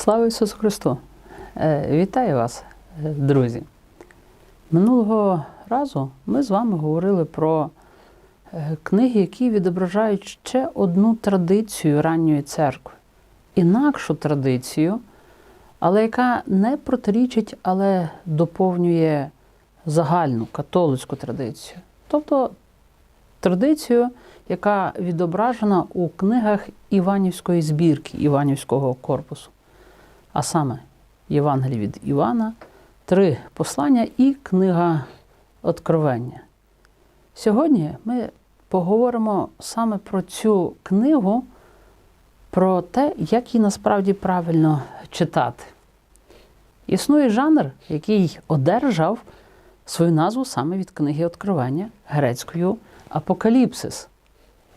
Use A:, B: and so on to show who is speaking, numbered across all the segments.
A: Слава Ісусу Христу! Е, Вітаю вас, е, друзі! Минулого разу ми з вами говорили про е, книги, які відображають ще одну традицію ранньої церкви, інакшу традицію, але яка не протирічить, але доповнює загальну католицьку традицію. Тобто традицію, яка відображена у книгах Іванівської збірки Іванівського корпусу, а саме Євангелій від Івана, три послання і книга Откровення. Сьогодні ми поговоримо саме про цю книгу, про те, як її насправді правильно читати. Існує жанр, який одержав свою назву саме від книги Откровення грецькою Апокаліпсис.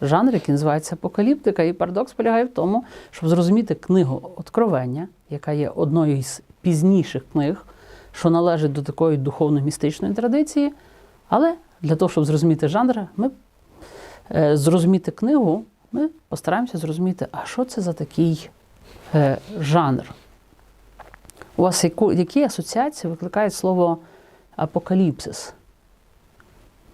A: Жанр, який називається апокаліптика, і парадокс полягає в тому, щоб зрозуміти книгу Откровення, яка є одною із пізніших книг, що належить до такої духовно-містичної традиції. Але для того, щоб зрозуміти жанр, ми е, зрозуміти книгу, ми постараємося зрозуміти, а що це за такий е, жанр. У вас яку, які асоціації викликає слово апокаліпсис?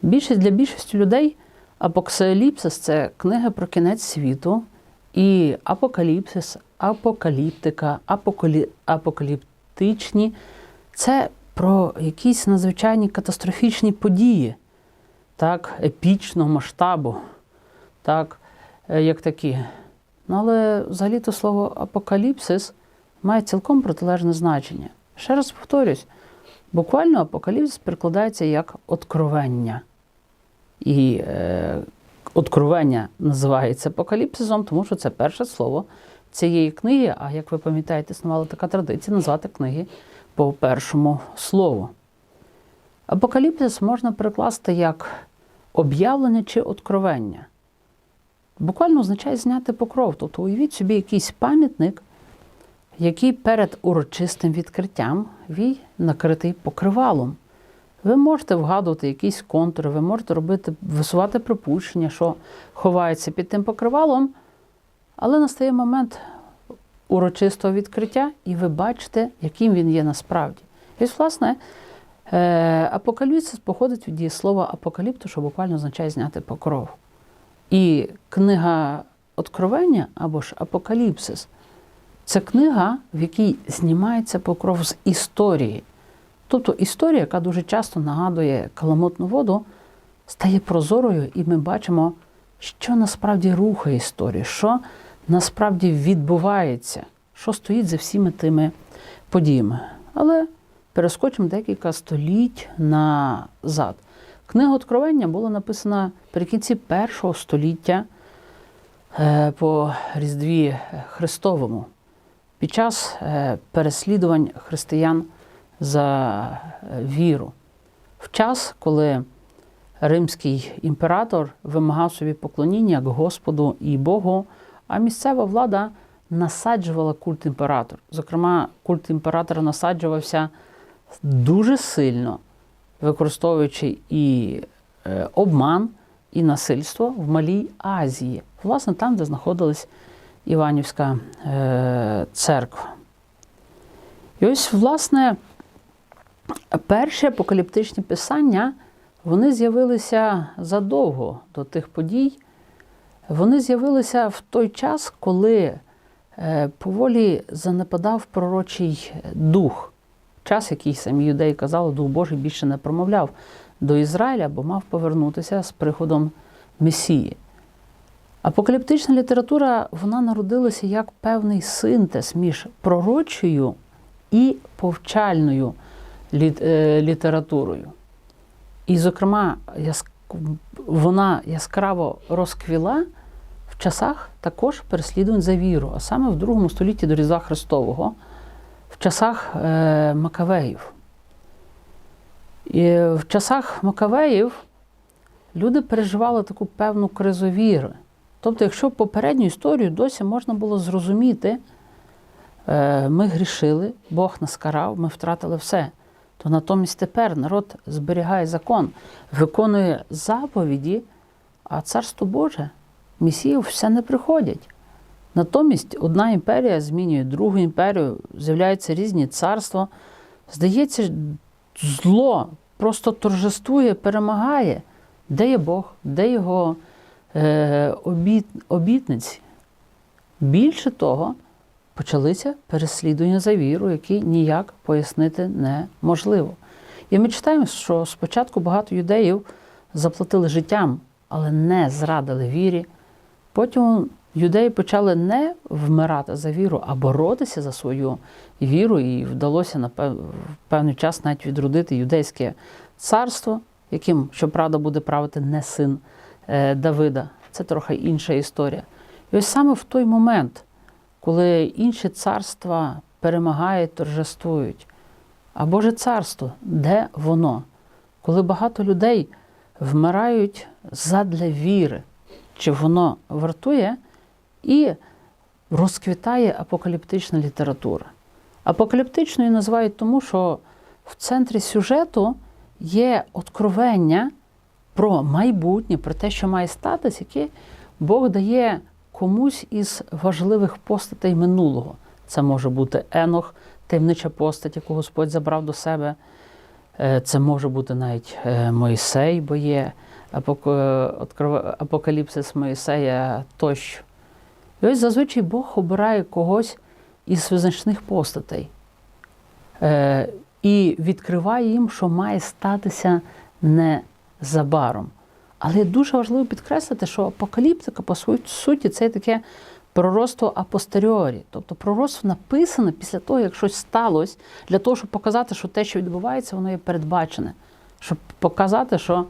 A: Більшість для більшості людей апоксаліпсис це книга про кінець світу, і апокаліпсис, апокаліптика, апокалі... апокаліптичні це про якісь надзвичайні катастрофічні події, так, епічного масштабу, так, е, як такі. Ну, але взагалі-то слово апокаліпсис має цілком протилежне значення. Ще раз повторюсь, буквально апокаліпсис перекладається як откровення. І е, откровення називається апокаліпсисом, тому що це перше слово цієї книги. А як ви пам'ятаєте, існувала така традиція назвати книги по першому слову. Апокаліпсис можна перекласти як об'явлення чи откровення. Буквально означає зняти покров. Тобто уявіть собі якийсь пам'ятник, який перед урочистим відкриттям він накритий покривалом. Ви можете вгадувати якісь контури, ви можете робити, висувати припущення, що ховається під тим покривалом, але настає момент урочистого відкриття, і ви бачите, яким він є насправді. І, власне, е, апокаліпсис походить від дієслова апокаліпту, що буквально означає зняти покров. І книга Откровення або ж Апокаліпсис це книга, в якій знімається покров з історії. Тобто історія, яка дуже часто нагадує каламутну воду, стає прозорою, і ми бачимо, що насправді рухає історію, що насправді відбувається, що стоїть за всіми тими подіями. Але перескочимо декілька століть назад. Книга Откровення була написана перекінці першого століття е, по Різдві Христовому під час е, переслідувань християн за віру. В час, коли римський імператор вимагав собі поклоніння як Господу і Богу, а місцева влада насаджувала культ імператора. Зокрема, культ імператора насаджувався дуже сильно, використовуючи і е, обман, і насильство в Малій Азії, власне, там, де знаходилась Іванівська е, церква. І ось, власне, перші апокаліптичні писання вони з'явилися задовго до тих подій. Вони з'явилися в той час, коли е, поволі занепадав пророчий дух. Час, який самі юдеї казали, Дух Божий більше не промовляв до Ізраїля, бо мав повернутися з приходом Месії. Апокаліптична література вона народилася як певний синтез між пророчою і повчальною літературою. І, зокрема, вона яскраво розквіла в часах також переслідувань за віру, а саме в другому столітті до Різдва Христового, в часах е, Макавеїв. І в часах Макавеїв люди переживали таку певну кризу віри. Тобто, якщо попередню історію досі можна було зрозуміти, е, ми грішили, Бог нас карав, ми втратили все то натомість тепер народ зберігає закон, виконує заповіді, а царство Боже, Месіїв все не приходять. Натомість одна імперія змінює другу імперію, з'являються різні царства. Здається, зло просто торжествує, перемагає. Де є Бог, де його е, обіт, обітниці? Більше того, почалися переслідування за віру, які ніяк пояснити неможливо. І ми читаємо, що спочатку багато юдеїв заплатили життям, але не зрадили вірі. Потім юдеї почали не вмирати за віру, а боротися за свою віру, і вдалося на певний час навіть відродити юдейське царство, яким, щоправда, буде правити не син е, Давида. Це трохи інша історія. І ось саме в той момент, коли інші царства перемагають, торжествують, а Боже царство, де воно? Коли багато людей вмирають задля віри, чи воно вартує, і розквітає апокаліптична література. Апокаліптичною називають тому, що в центрі сюжету є откровення про майбутнє, про те, що має статись, яке Бог дає комусь із важливих постатей минулого. Це може бути Енох, таємнича постать, яку Господь забрав до себе. Е, Це може бути навіть е, Мойсей, бо є е, апокаліпсис Моїсея тощо. І ось зазвичай Бог обирає когось із визначних постатей і відкриває їм, що має статися незабаром. Але дуже важливо підкреслити, що апокаліптика, по суті, це таке пророцтво апостеріорі. Тобто пророцтво написане після того, як щось сталося, для того, щоб показати, що те, що відбувається, воно є передбачене. Щоб показати, що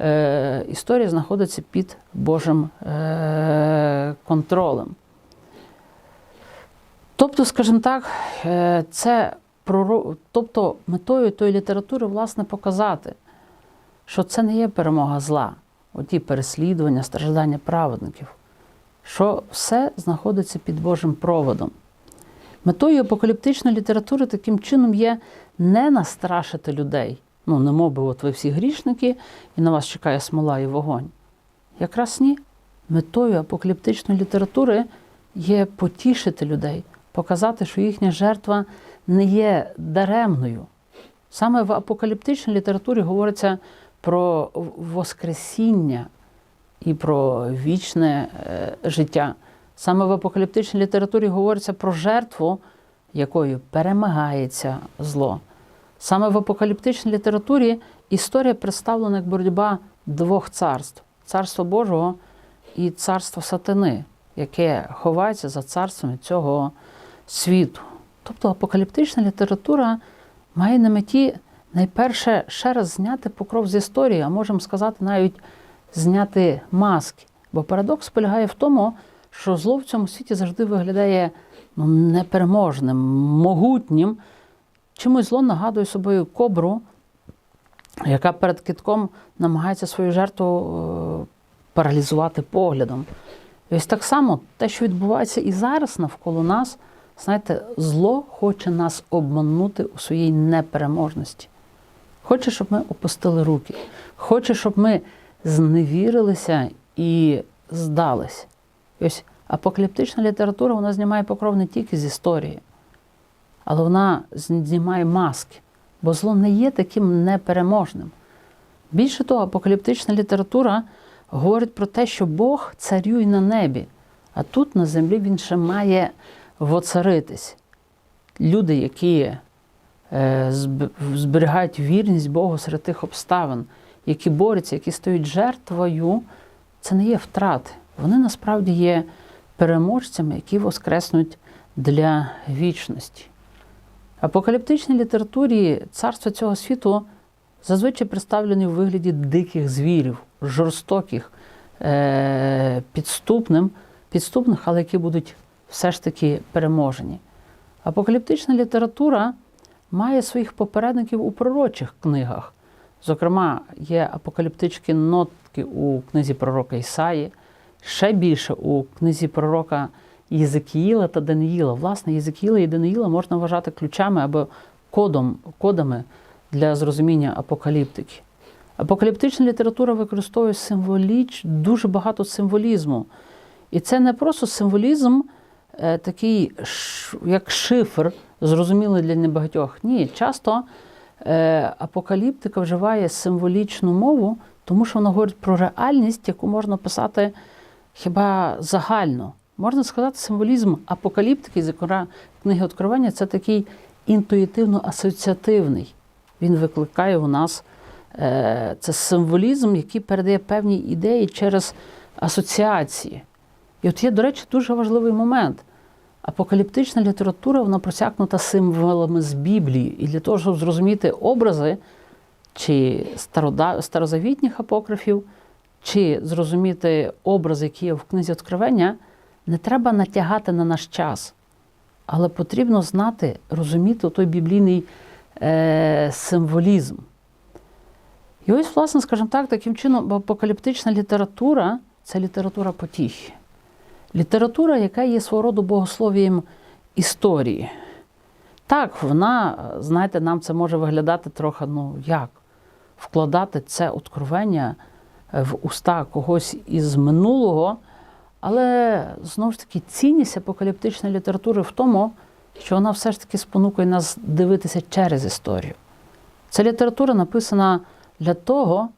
A: е, історія знаходиться під Божим е, контролем. Тобто, скажімо так, е, це проро... тобто метою тої літератури, власне, показати, що це не є перемога зла, оті переслідування, страждання праведників, що все знаходиться під Божим проводом. Метою апокаліптичної літератури таким чином є не настрашити людей. Ну, не мов би, от ви всі грішники, і на вас чекає смола і вогонь. Якраз ні. Метою апокаліптичної літератури є потішити людей, показати, що їхня жертва не є даремною. Саме в апокаліптичній літературі говориться про Воскресіння і про вічне е, життя. Саме в апокаліптичній літературі говориться про жертву, якою перемагається зло. Саме в апокаліптичній літературі історія представлена як боротьба двох царств царства Божого і царства сатани, яке ховається за царствами цього світу. Тобто апокаліптична література має на меті найперше ще раз зняти покров з історії, а можемо сказати, навіть зняти маски. Бо парадокс полягає в тому, що зло в цьому світі завжди виглядає ну, непереможним, могутнім. Чимось зло нагадує собою кобру, яка перед китком намагається свою жертву е, паралізувати поглядом. І ось так само те, що відбувається і зараз навколо нас, знаєте, зло хоче нас обманути у своїй непереможності. Хоче, щоб ми опустили руки, хоче, щоб ми зневірилися і здались. І ось апокаліптична література вона знімає покров не тільки з історії, але вона знімає маски, бо зло не є таким непереможним. Більше того, апокаліптична література говорить про те, що Бог царює на небі, а тут на землі він ще має воцаритись. Люди, які зберігають вірність Богу серед тих обставин, які борються, які стають жертвою, це не є втрати. Вони насправді є переможцями, які воскреснуть для вічності. Апокаліптичній літературі царство цього світу зазвичай представлені у вигляді диких звірів, жорстоких, е- підступним, підступних, але які будуть все ж таки переможені. Апокаліптична література має своїх попередників у пророчих книгах. Зокрема, є апокаліптичні нотки у книзі пророка Ісаї, ще більше у книзі пророка Єзекіїла та Даниїла. Власне, Єзекіїла і Даниїла можна вважати ключами або кодом, кодами для зрозуміння апокаліптики. Апокаліптична література використовує символіч, дуже багато символізму. І це не просто символізм е, такий як шифр, зрозумілий для небагатьох. Ні, часто е, апокаліптика вживає символічну мову, тому що вона говорить про реальність, яку можна писати хіба загально. Можна сказати, символізм апокаліптики, зокрема книги Откровення, це такий інтуїтивно-асоціативний. Він викликає у нас е, це символізм, який передає певні ідеї через асоціації. І от є, до речі, дуже важливий момент. Апокаліптична література вона просякнута символами з Біблії. І для того, щоб зрозуміти образи чи старозавітніх апокрифів, чи зрозуміти образи, які є в книзі Откровення, не треба натягати на наш час. Але потрібно знати, розуміти той біблійний е, символізм. І ось, власне, скажімо так, таким чином, апокаліптична література це література потіхи. Література, яка є свого роду богословієм історії. Так, вона, знаєте, нам це може виглядати трохи, ну як, вкладати це откровення в уста когось із минулого, але знову ж таки цінність апокаліптичної літератури в тому, що вона все ж таки спонукує нас дивитися через історію. Ця література написана для того,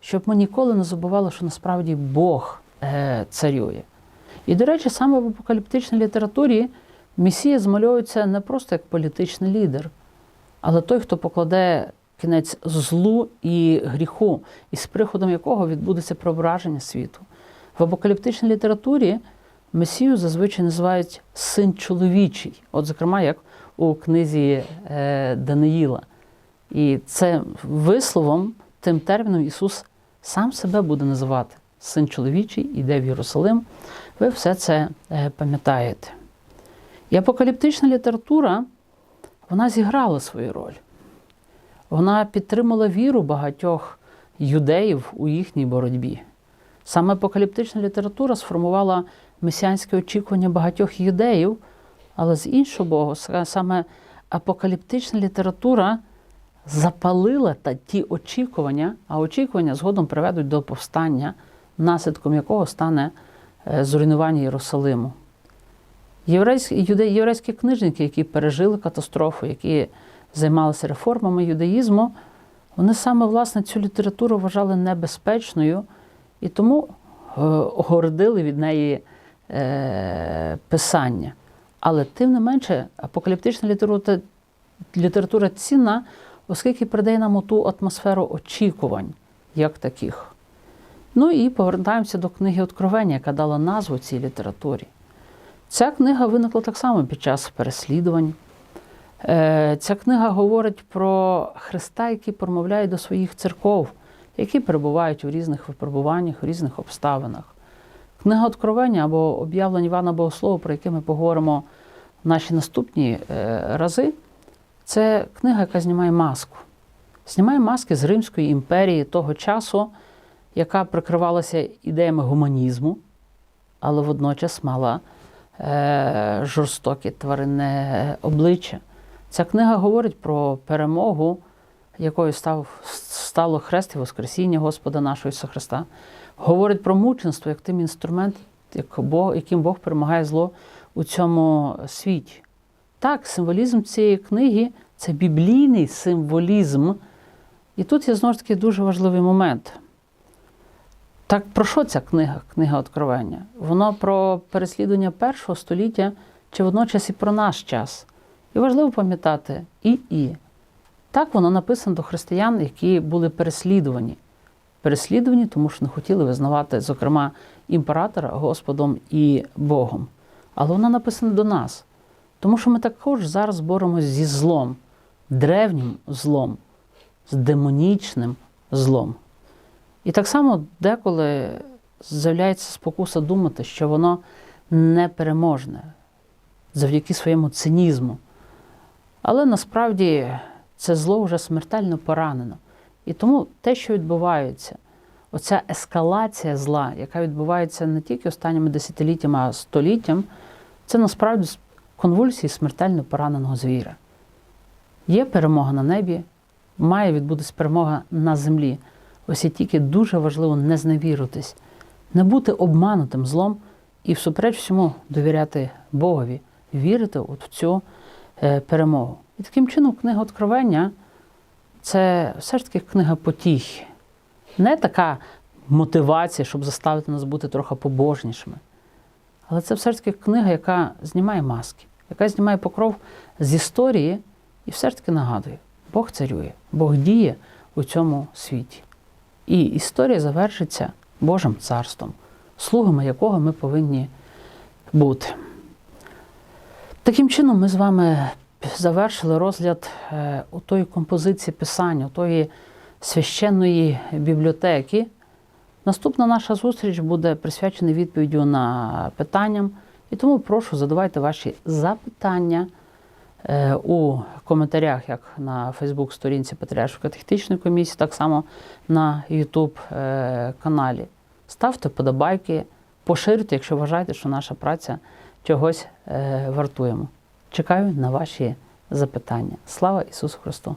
A: щоб ми ніколи не забували, що насправді Бог е, царює. І, до речі, саме в апокаліптичній літературі Месія змальовується не просто як політичний лідер, але той, хто покладе кінець злу і гріху, і з приходом якого відбудеться преображення світу. В апокаліптичній літературі Месію зазвичай називають син чоловічий, от, зокрема, як у книзі е, Даниїла. І це висловом, тим терміном Ісус сам себе буде називати син чоловічий, іде в Єрусалим. Ви все це е, пам'ятаєте. І апокаліптична література вона зіграла свою роль. Вона підтримала віру багатьох юдеїв у їхній боротьбі. Саме апокаліптична література сформувала месіанське очікування багатьох юдеїв, але з іншого боку, саме апокаліптична література запалила та ті очікування, а очікування згодом приведуть до повстання, наслідком якого стане зруйнування Єрусалиму. Єврейські, книжники, які пережили катастрофу, які займалися реформами юдаїзму, вони саме власне цю літературу вважали небезпечною і тому е, огородили від неї е, писання. Але тим не менше, апокаліптична література, література цінна, оскільки передає нам ту атмосферу очікувань, як таких. Ну і повертаємося до книги Откровення, яка дала назву цій літературі. Ця книга виникла так само під час переслідувань. Е, Ця книга говорить про Христа, який промовляє до своїх церков, які перебувають у різних випробуваннях, у різних обставинах. Книга Откровення або об'явлення Івана Богослова, про яке ми поговоримо в наші наступні е, рази, це книга, яка знімає маску. Знімає маски з Римської імперії того часу, яка прикривалася ідеями гуманізму, але водночас мала е, жорстоке тваринне обличчя. Ця книга говорить про перемогу, якою став, стало хрест і Воскресіння Господа нашого Ісуса Христа. Говорить про мученство як тим інструмент, як Бог, яким Бог перемагає зло у цьому світі. Так, символізм цієї книги це біблійний символізм. І тут є знову ж таки дуже важливий момент. Так про що ця книга, книга Откровення? Воно про переслідування першого століття чи водночас і про наш час. І важливо пам'ятати і і. Так воно написано до християн, які були переслідувані. Переслідувані, тому що не хотіли визнавати, зокрема, імператора Господом і Богом. Але воно написано до нас. Тому що ми також зараз боремося зі злом, древнім злом, з демонічним злом. І так само деколи з'являється спокуса думати, що воно непереможне завдяки своєму цинізму. Але насправді це зло вже смертельно поранено. І тому те, що відбувається, оця ескалація зла, яка відбувається не тільки останніми десятиліттями, а століттям, це насправді конвульсії смертельно пораненого звіра. Є перемога на небі, має відбутися перемога на землі. Ось і тільки дуже важливо не зневіритись, не бути обманутим злом і всупереч всьому довіряти Богові, вірити от в цю е, перемогу. І таким чином книга Откровення це все ж таки книга потіхи. Не така мотивація, щоб заставити нас бути трохи побожнішими. Але це все ж таки книга, яка знімає маски, яка знімає покров з історії і все ж таки нагадує, Бог царює, Бог діє у цьому світі. І історія завершиться Божим царством, слугами якого ми повинні бути. Таким чином, ми з вами завершили розгляд е, у тої композиції писання, у тої священної бібліотеки. Наступна наша зустріч буде присвячена відповіддю на питання. І тому прошу задавайте ваші запитання у коментарях, як на Фейсбук-сторінці Патріаршої катехетичної комісії, так само на YouTube е, каналі. Ставте подобайки, поширюйте, якщо вважаєте, що наша праця чогось е, вартуємо. Чекаю на ваші запитання. Слава Ісусу Христу!